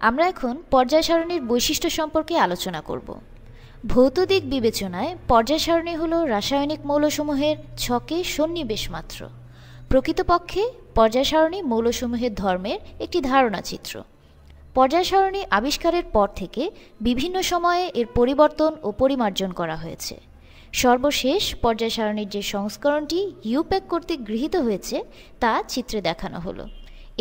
আমরা এখন পর্যায় সারণীর বৈশিষ্ট্য সম্পর্কে আলোচনা করব। ভৌত দিক বিবেচনায় পর্যায় সারণী হল রাসায়নিক মৌলসমূহের ছকে সন্নিবেশ মাত্র। প্রকৃতপক্ষে পর্যায় সারণী মৌলসমূহের ধর্মের একটি ধারণা চিত্র পর্যায় সারণী আবিষ্কারের পর থেকে বিভিন্ন সময়ে এর পরিবর্তন ও পরিমার্জন করা হয়েছে। সর্বশেষ পর্যায় সারণীর যে সংস্করণটি ইউপ্যাক কর্তৃক গৃহীত হয়েছে, তা চিত্রে দেখানো হলো।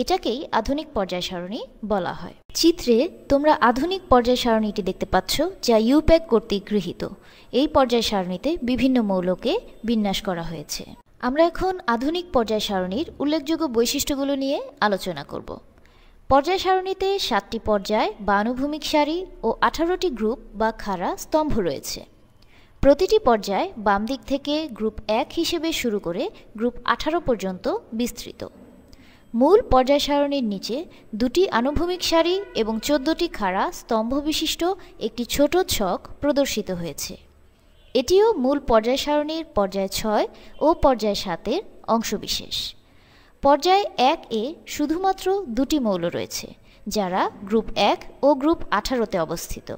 এটাকেই আধুনিক পর্যায় সারণী বলা হয়। চিত্রে তোমরা আধুনিক পর্যায় সারণীটি দেখতে পাচ্ছ, যা ইউপ্যাক কর্তৃক গৃহীত। এই পর্যায় সারণীতে বিভিন্ন মৌলকে বিন্যাস করা হয়েছে। আমরা এখন আধুনিক পর্যায় সারণীর উল্লেখযোগ্য বৈশিষ্ট্যগুলো নিয়ে আলোচনা করব। পর্যায় সারণীতে সাতটি পর্যায় বা আনুভূমিক সারি ও আঠারোটি গ্রুপ বা খাড়া স্তম্ভ রয়েছে। প্রতিটি পর্যায় বাম দিক থেকে গ্রুপ এক হিসেবে শুরু করে গ্রুপ আঠারো পর্যন্ত বিস্তৃত। মূল পর্যায় সারণীর নিচে দুটি আনুভূমিক সারি এবং চোদ্দটি খাড়া স্তম্ভ বিশিষ্ট একটি ছোট ছক প্রদর্শিত হয়েছে। এটিও মূল পর্যায় সারণীর পর্যায় ছয় ও পর্যায় সাতের অংশবিশেষ। পর্যায় এক এ শুধুমাত্র দুটি মৌল রয়েছে, যারা গ্রুপ এক ও গ্রুপ আঠারোতে অবস্থিত।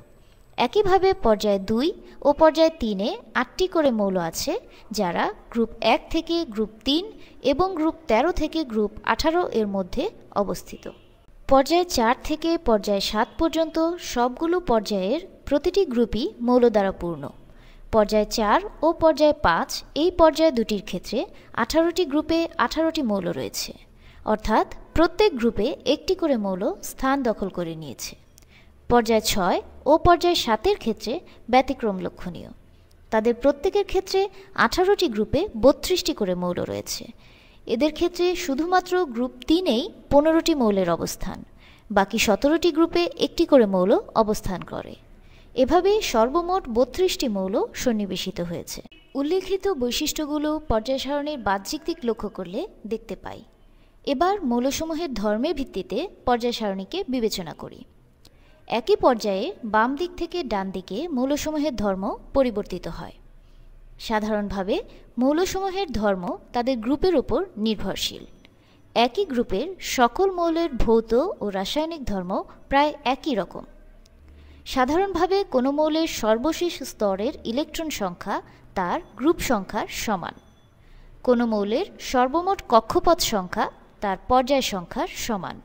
একইভাবে পর্যায় দুই ও পর্যায় তিনে আটটি করে মৌল আছে, যারা গ্রুপ এক থেকে গ্রুপ তিন এবং গ্রুপ ১৩ থেকে গ্রুপ আঠারো এর মধ্যে অবস্থিত। পর্যায় চার থেকে পর্যায় সাত পর্যন্ত সবগুলো পর্যায়ের প্রতিটি গ্রুপই মৌল দ্বারা পূর্ণ। পর্যায় চার ও পর্যায় পাঁচ এই পর্যায় দুটির ক্ষেত্রে আঠারোটি গ্রুপে আঠারোটি মৌল রয়েছে। অর্থাৎ প্রত্যেক গ্রুপে একটি করে মৌল স্থান দখল করে নিয়েছে। পর্যায় ছয় ও পর্যায় সাতের ক্ষেত্রে ব্যতিক্রম লক্ষণীয়। তাদের প্রত্যেকের ক্ষেত্রে আঠারোটি গ্রুপে বত্রিশটি করে মৌল রয়েছে। এদের ক্ষেত্রে শুধুমাত্র গ্রুপ তিনেই পনেরোটি মৌলের অবস্থান। বাকি সতেরোটি গ্রুপে একটি করে মৌল অবস্থান করে। এভাবে সর্বমোট বত্রিশটি মৌল সন্নিবেশিত হয়েছে। উল্লেখিত বৈশিষ্ট্যগুলো পর্যায় সারণীর বাহ্যিক দিক লক্ষ্য করলে দেখতে পাই। এবার মৌলসমূহের ধর্মের ভিত্তিতে পর্যায় সারণীকে বিবেচনা করি। একই পর্যায়ে বাম দিক থেকে ডান দিকে মৌলসমূহের ধর্ম পরিবর্তিত হয়। সাধারণভাবে মৌলসমূহের ধর্ম তাদের গ্রুপের উপর নির্ভরশীল। একই গ্রুপের সকল মৌলের ভৌত ও রাসায়নিক ধর্ম প্রায় একই রকম। সাধারণভাবে কোনো মৌলের সর্বশেষ স্তরের ইলেকট্রন সংখ্যা তার গ্রুপ সংখ্যার সমান। কোনো মৌলের সর্বমোট কক্ষপথ সংখ্যা তার পর্যায় সংখ্যার সমান।